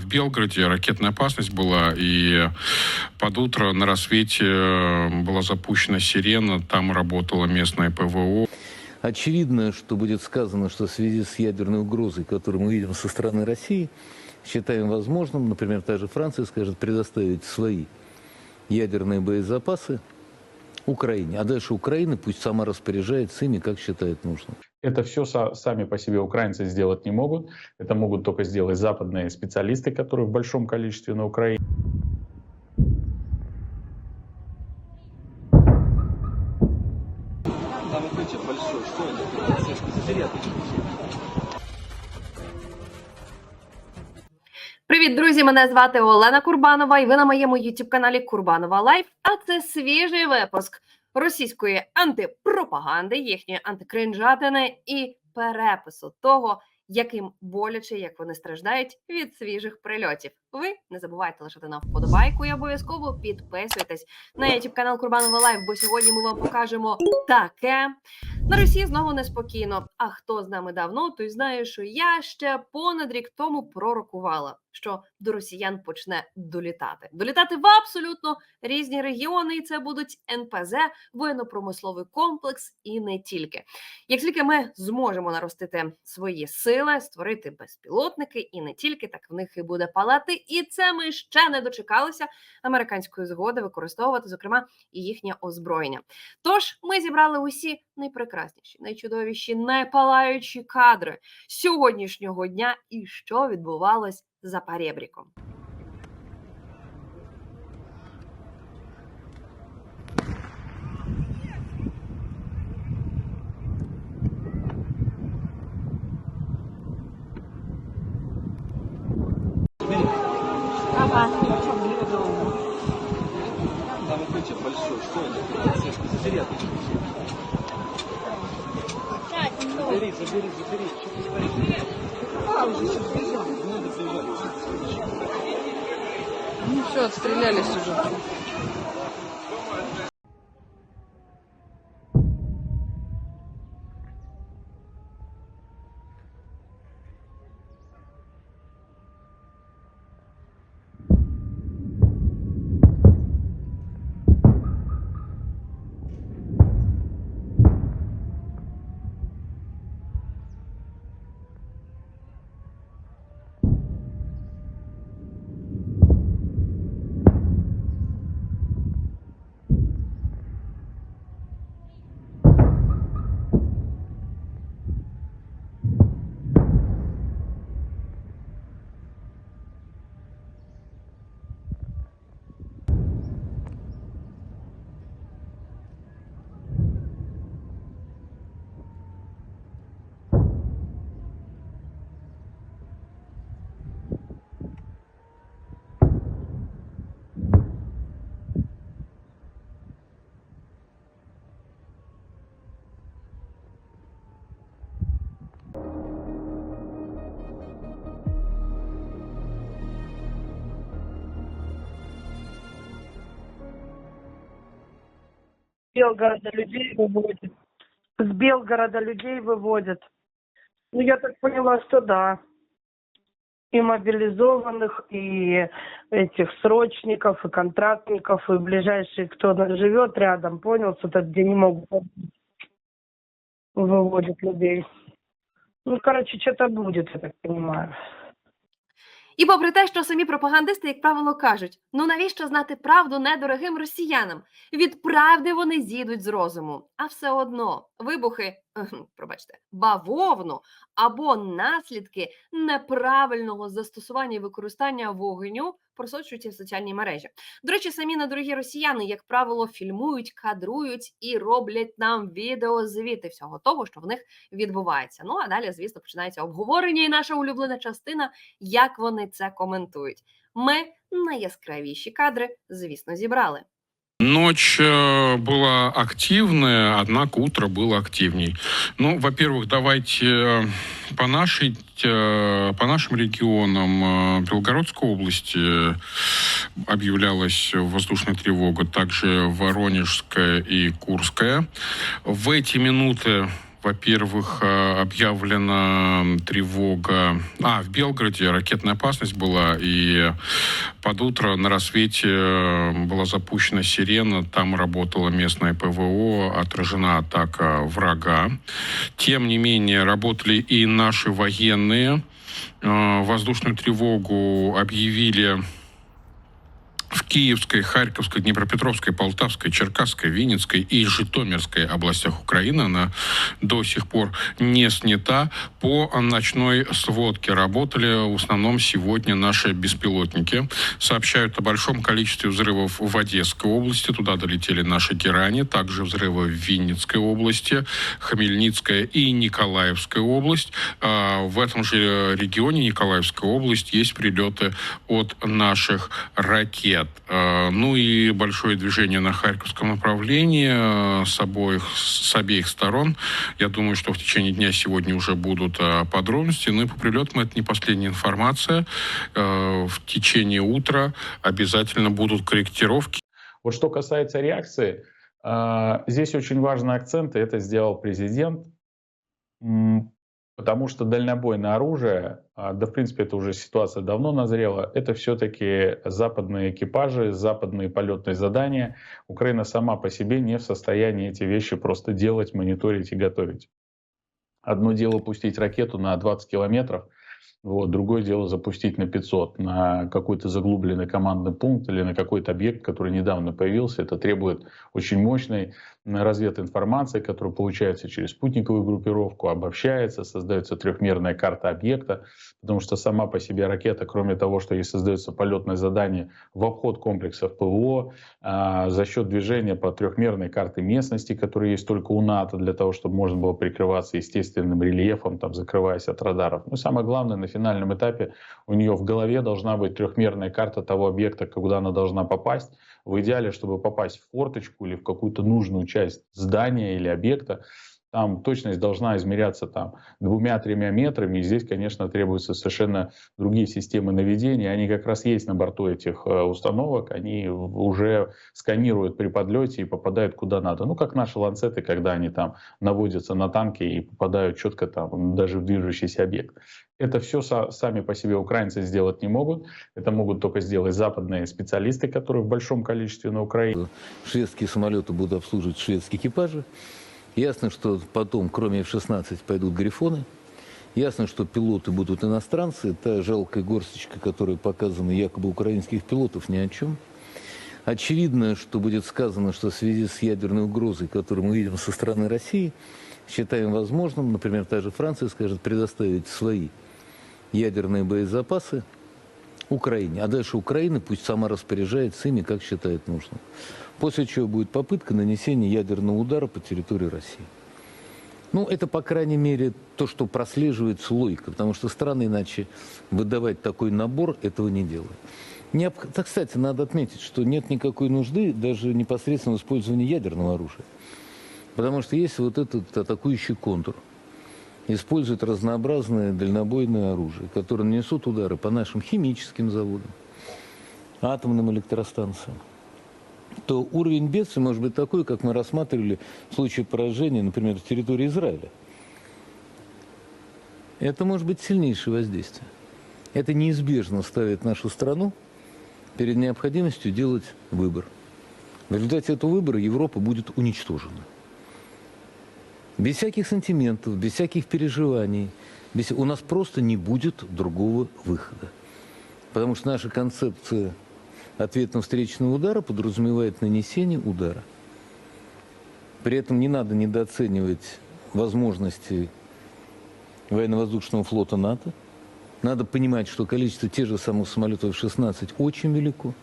в Белгороде ракетная опасность была, и под утро на рассвете э, была запущена сирена, там работала местная ПВО. Очевидно, что будет сказано, что в связи с ядерной угрозой, которую мы видим со стороны России, считаем возможным, например, та же Франция скажет, предоставить свои ядерные боезапасы Украине. А дальше Украина пусть сама распоряжается ими, как считает нужным. Это все сами по себе украинцы сделать не могут. Это могут только сделать западные специалисты, которые в большом количестве на Украине. Друзі! Мене звати Олена Курбанова, і ви на моєму youtube каналі Курбанова Лайф. А це свіжий випуск російської антипропаганди, їхньої антикринжатини і перепису того, яким боляче, як вони страждають від свіжих прильотів. Ви не забувайте лишати нам вподобайку і обов'язково підписуйтесь на youtube канал Курбанова Лайф, бо сьогодні ми вам покажемо таке. На Росії знову неспокійно. А хто з нами давно, той знає, що я ще понад рік тому пророкувала, що до росіян почне долітати. Долітати в абсолютно різні регіони, і це будуть НПЗ, воєнно-промисловий комплекс і не тільки. Як тільки ми зможемо наростити свої сили, створити безпілотники і не тільки так в них і буде палати. І це ми ще не дочекалися американської згоди використовувати, зокрема, і їхнє озброєння. Тож ми зібрали усі найпрекрасніші, найчудовіші, найпалаючі кадри сьогоднішнього дня і що відбувалось за перебріком. Большой. Что это? Заряд. Забери, забери, забери. А, уже сейчас бежал. Не надо бежать. Ну все, отстрелялись уже. Белгорода людей выводят. С Белгорода людей выводят. Ну, я так поняла, что да. И мобилизованных, и этих срочников, и контрактников, и ближайшие, кто живет рядом, понял, что-то где не могут выводят людей. Ну, короче, что-то будет, я так понимаю. І попри те, що самі пропагандисти, як правило, кажуть: ну навіщо знати правду недорогим росіянам? Від правди вони зійдуть з розуму, а все одно вибухи, пробачте, бавовну або наслідки неправильного застосування і використання вогню просочуються в соціальні мережі. До речі, самі недорогі росіяни, як правило, фільмують, кадрують і роблять нам відеозвіти всього того, що в них відбувається. Ну а далі, звісно, починається обговорення, і наша улюблена частина, як вони це коментують. Ми найяскравіші кадри, звісно, зібрали. Ночь э, была активная, однако утро было активней. Ну, во-первых, давайте э, по, нашей, э, по нашим регионам Белгородской области объявлялась воздушная тревога, также Воронежская и Курская. В эти минуты Во-первых, э, объявлена тревога... А, в Белгороде ракетная опасность была, и под утро на рассвете была запущена сирена, там работала местное ПВО, отражена атака врага. Тем не менее, работали и наши военные. Э, Воздушную тревогу объявили Киевской, Харьковской, Днепропетровской, Полтавской, Черкасской, Винницкой и Житомирской областях Украины она до сих пор не снята. По ночной сводке работали в основном сегодня наши беспилотники. Сообщают о большом количестве взрывов в Одесской области. Туда долетели наши герани. Также взрывы в Винницкой области, Хмельницкая и Николаевская область. А В этом же регионе Николаевская область есть прилеты от наших ракет. Э, Ну и большое движение на Харьковском направлении э, с обоих, с обеих сторон. Я думаю, что в течение дня сегодня уже будут э, подробности. Ну и по прилетам это не последняя информация. В течение утра обязательно будут корректировки. Вот что касается реакции, здесь очень важный акцент, и это сделал президент, потому что дальнобойное оружие, а, да в принципе это уже ситуация давно назрела, это все-таки западные экипажи, западные полетные задания. Украина сама по себе не в состоянии эти вещи просто делать, мониторить и готовить. Одно дело пустить ракету на 20 километров, вот, другое дело запустить на 500, на какой-то заглубленный командный пункт или на какой-то объект, который недавно появился. Это требует очень мощной развединформации, которая получается через спутниковую группировку, обобщается, создается трехмерная карта объекта, потому что сама по себе ракета, кроме того, что ей создается полетное задание в обход комплексов ПВО, а, за счет движения по трехмерной карте местности, которая есть только у НАТО, для того, чтобы можно было прикрываться естественным рельефом, там, закрываясь от радаров. Но самое главное, на финальном этапе у нее в голове должна быть трехмерная карта того объекта, куда она должна попасть. В идеале, чтобы попасть в форточку или в какую-то нужную часть здания или объекта, там точность должна измеряться там двумя-тремя метрами. И здесь, конечно, требуются совершенно другие системы наведения. Они как раз есть на борту этих э, установок. Они уже сканируют при подлете и попадают куда надо. Ну, как наши ланцеты, когда они там наводятся на танки и попадают четко там даже в движущийся объект. Это все сами по себе украинцы сделать не могут. Это могут только сделать западные специалисты, которые в большом количестве на Украине. Шведские самолеты будут обслуживать шведские экипажи. Ясно, что потом, кроме F-16, пойдут грифоны. Ясно, что пилоты будут иностранцы. Та жалкая горсточка, которая показана якобы украинских пилотов, ни о чем. Очевидно, что будет сказано, что в связи с ядерной угрозой, которую мы видим со стороны России, считаем возможным, например, та же Франция скажет, предоставить свои ядерные боезапасы Украине. А дальше Украина пусть сама распоряжается ими, как считает нужным. После чего будет попытка нанесения ядерного удара по территории России. Ну, это, по крайней мере, то, что прослеживается логика, потому что страны иначе выдавать такой набор этого не делают. Необх... Так, кстати, надо отметить, что нет никакой нужды даже непосредственно в использовании ядерного оружия. Потому что есть вот этот атакующий контур. Используют разнообразное дальнобойное оружие, которое нанесут удары по нашим химическим заводам, атомным электростанциям то уровень бедствия может быть такой, как мы рассматривали в случае поражения, например, в территории Израиля. Это может быть сильнейшее воздействие. Это неизбежно ставит нашу страну перед необходимостью делать выбор. В результате этого выбора Европа будет уничтожена. Без всяких сантиментов, без всяких переживаний. Без... У нас просто не будет другого выхода. Потому что наша концепция ответно-встречного удара подразумевает нанесение удара. При этом не надо недооценивать возможности военно-воздушного флота НАТО. Надо понимать, что количество тех же самых самолетов 16 очень велико.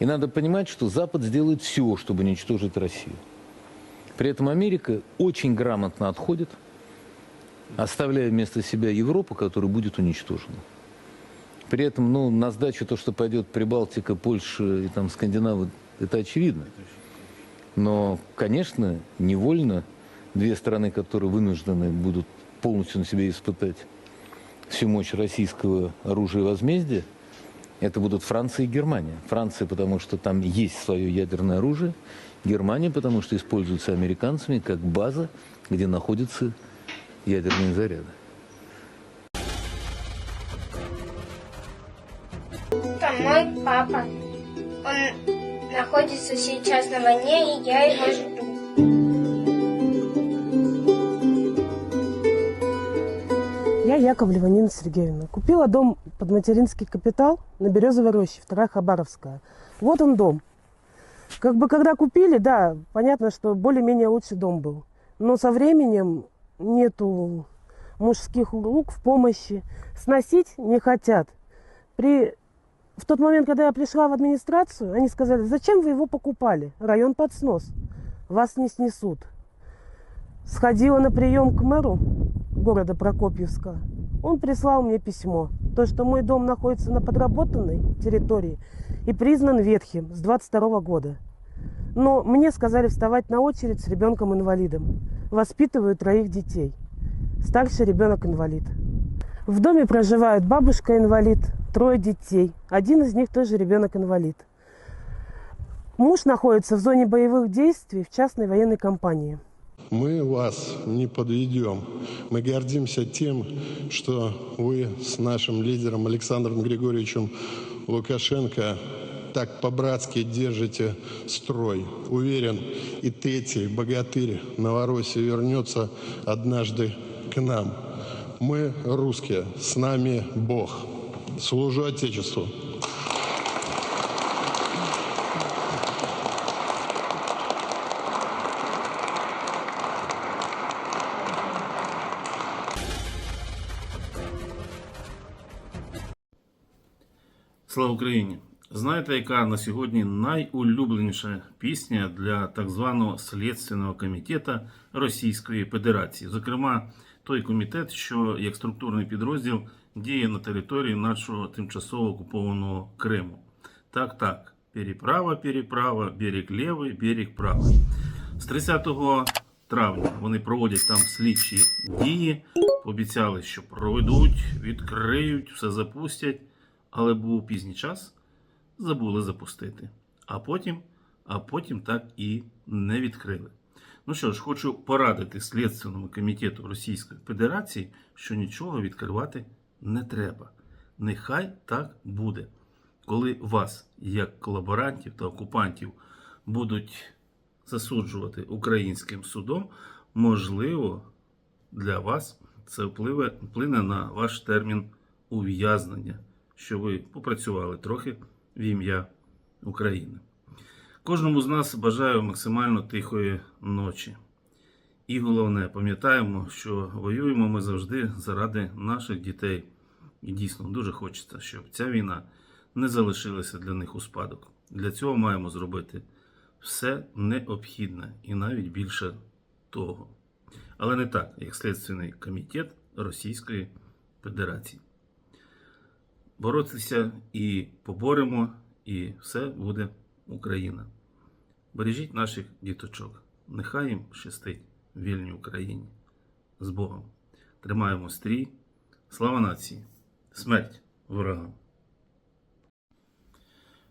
И надо понимать, что Запад сделает все, чтобы уничтожить Россию. При этом Америка очень грамотно отходит, оставляя вместо себя Европу, которая будет уничтожена. При этом, ну, на сдачу то, что пойдет Прибалтика, Польша и там Скандинавы, это очевидно. Но, конечно, невольно две страны, которые вынуждены будут полностью на себе испытать всю мощь российского оружия и возмездия, это будут Франция и Германия. Франция, потому что там есть свое ядерное оружие. Германия, потому что используется американцами как база, где находятся ядерные заряды. Это мой папа. Он находится сейчас на войне, и я его жду. Я Яковлева Нина Сергеевна. Купила дом под материнский капитал на Березовой роще, вторая Хабаровская. Вот он дом. Как бы когда купили, да, понятно, что более-менее лучший дом был. Но со временем нету мужских рук в помощи. Сносить не хотят. При... В тот момент, когда я пришла в администрацию, они сказали, зачем вы его покупали? Район под снос. Вас не снесут. Сходила на прием к мэру города Прокопьевска. Он прислал мне письмо, то, что мой дом находится на подработанной территории и признан ветхим с 22 года. Но мне сказали вставать на очередь с ребенком-инвалидом. Воспитываю троих детей. Старший ребенок инвалид. В доме проживают бабушка-инвалид, трое детей. Один из них тоже ребенок-инвалид. Муж находится в зоне боевых действий в частной военной компании. Мы вас не подведем. Мы гордимся тем, что вы с нашим лидером Александром Григорьевичем Лукашенко так по-братски держите строй. Уверен, и Тети, богатырь Новороссии вернется однажды к нам. Мы русские, с нами Бог. Служу Отечеству. Слава Україні! Знаєте, яка на сьогодні найулюбленіша пісня для так званого Слідственного комітету Російської Федерації? Зокрема, той комітет, що як структурний підрозділ діє на території нашого тимчасово окупованого Криму. Так, так, переправа, переправа, берег лівий, берег правий. З 30 травня вони проводять там слідчі дії, пообіцяли, що проведуть, відкриють, все запустять але був пізній час, забули запустити. А потім, а потім так і не відкрили. Ну що ж, хочу порадити Слідственному комітету Російської Федерації, що нічого відкривати не треба. Нехай так буде. Коли вас, як колаборантів та окупантів, будуть засуджувати українським судом, можливо, для вас це впливе, вплине на ваш термін ув'язнення що ви попрацювали трохи в ім'я України. Кожному з нас бажаю максимально тихої ночі. І головне, пам'ятаємо, що воюємо ми завжди заради наших дітей. І дійсно дуже хочеться, щоб ця війна не залишилася для них у спадок. Для цього маємо зробити все необхідне і навіть більше того. Але не так, як Слідственний комітет Російської Федерації боротися і поборемо, і все буде Україна. Бережіть наших діточок. Нехай їм щастить в вільній Україні. З Богом. Тримаємо стрій. Слава нації! Смерть ворогам!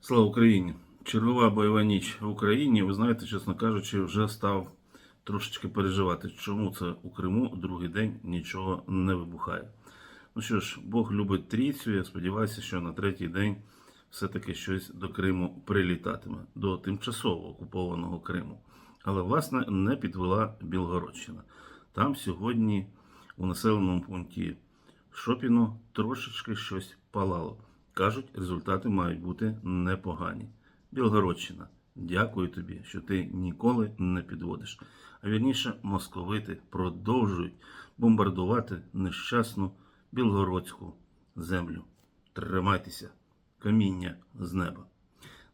Слава Україні! Чергова бойова ніч в Україні. Ви знаєте, чесно кажучи, вже став трошечки переживати, чому це у Криму другий день нічого не вибухає. Ну що ж, Бог любить трійцю. Я сподіваюся, що на третій день все-таки щось до Криму прилітатиме, до тимчасово окупованого Криму. Але, власне, не підвела Білгородщина. Там сьогодні у населеному пункті Шопіно трошечки щось палало. Кажуть, результати мають бути непогані. Білгородщина, дякую тобі, що ти ніколи не підводиш. А вірніше, московити продовжують бомбардувати нещасну білгородську землю. Тримайтеся, каміння з неба.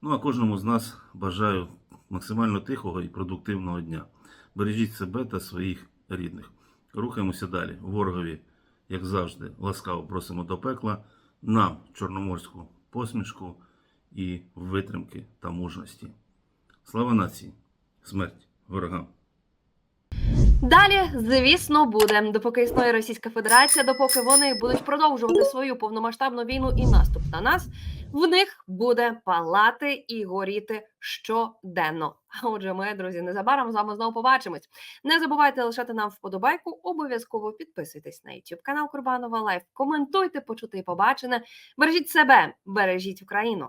Ну а кожному з нас бажаю максимально тихого і продуктивного дня. Бережіть себе та своїх рідних. Рухаємося далі. Ворогові, як завжди, ласкаво просимо до пекла. Нам чорноморську посмішку і витримки та мужності. Слава нації! Смерть ворогам! Далі, звісно, буде. Допоки існує Російська Федерація, допоки вони будуть продовжувати свою повномасштабну війну і наступ на нас, в них буде палати і горіти щоденно. А отже, ми, друзі, незабаром з вами знову побачимось. Не забувайте лишати нам вподобайку. Обов'язково підписуйтесь на YouTube канал Курбанова Лайф. Коментуйте, почути і побачене. Бережіть себе, бережіть Україну.